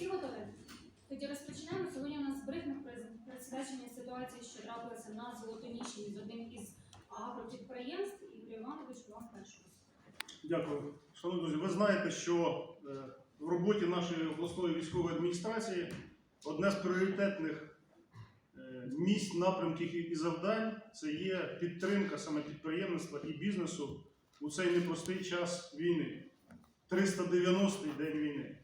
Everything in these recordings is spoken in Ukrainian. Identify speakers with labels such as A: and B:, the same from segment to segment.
A: всі готові? Тоді розпочинаємо. Сьогодні у нас брифінг присвячення ситуації, що трапилася на Золотоніщині з одним із агропідприємств. Ігор Іванович, вам першого.
B: Дякую. Шановні друзі, ви знаєте, що е, в роботі нашої обласної військової адміністрації одне з пріоритетних е, місць, напрямків і- і завдань це є підтримка саме підприємництва і бізнесу у цей непростий час війни. 390-й день війни.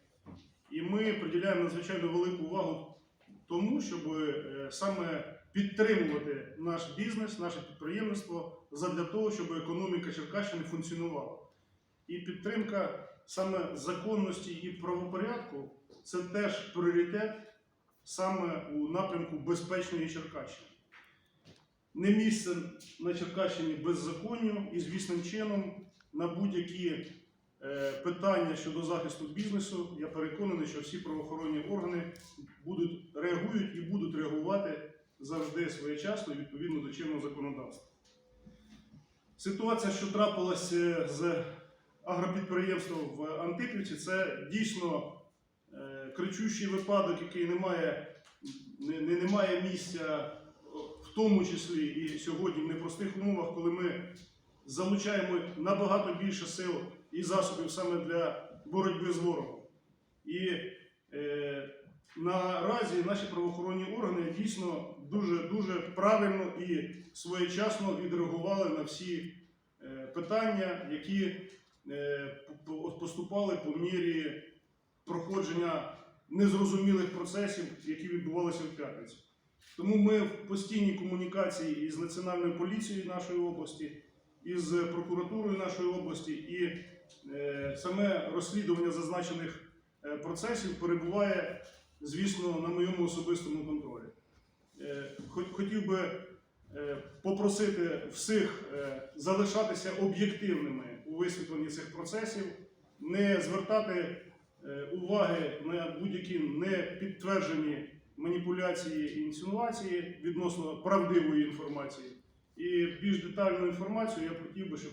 B: І ми приділяємо надзвичайно велику увагу тому, щоб е, саме підтримувати наш бізнес, наше підприємництво задля того, щоб економіка Черкащини функціонувала. І підтримка саме законності і правопорядку це теж пріоритет саме у напрямку безпечної Черкащини. Не місце на Черкащині беззаконню і звісним чином на будь-які питання щодо захисту бізнесу. Я переконаний, що всі правоохоронні органи будуть реагують і будуть реагувати завжди своєчасно відповідно до чинного законодавства. Ситуація, що трапилася з агропідприємством в Антипівці, це дійсно е, кричущий випадок, який не має, не, не, не має місця, в тому числі і сьогодні в непростих умовах, коли ми залучаємо набагато більше сил і засобів саме для боротьби з ворогом. І е, наразі наші правоохоронні органи дійсно дуже дуже правильно і своєчасно відреагували на всі е, питання, які е, поступали по мірі проходження незрозумілих процесів, які відбувалися в п'ятницю. Тому ми в постійній комунікації із Національною поліцією нашої області, із прокуратурою нашої області, і е, саме розслідування зазначених е, процесів перебуває, звісно, на моєму особистому контролі. Е, Хотів би попросити всіх залишатися об'єктивними у висвітленні цих процесів, не звертати уваги на будь-які непідтверджені маніпуляції і інсинуації відносно правдивої інформації. І більш детальну інформацію я хотів би, щоб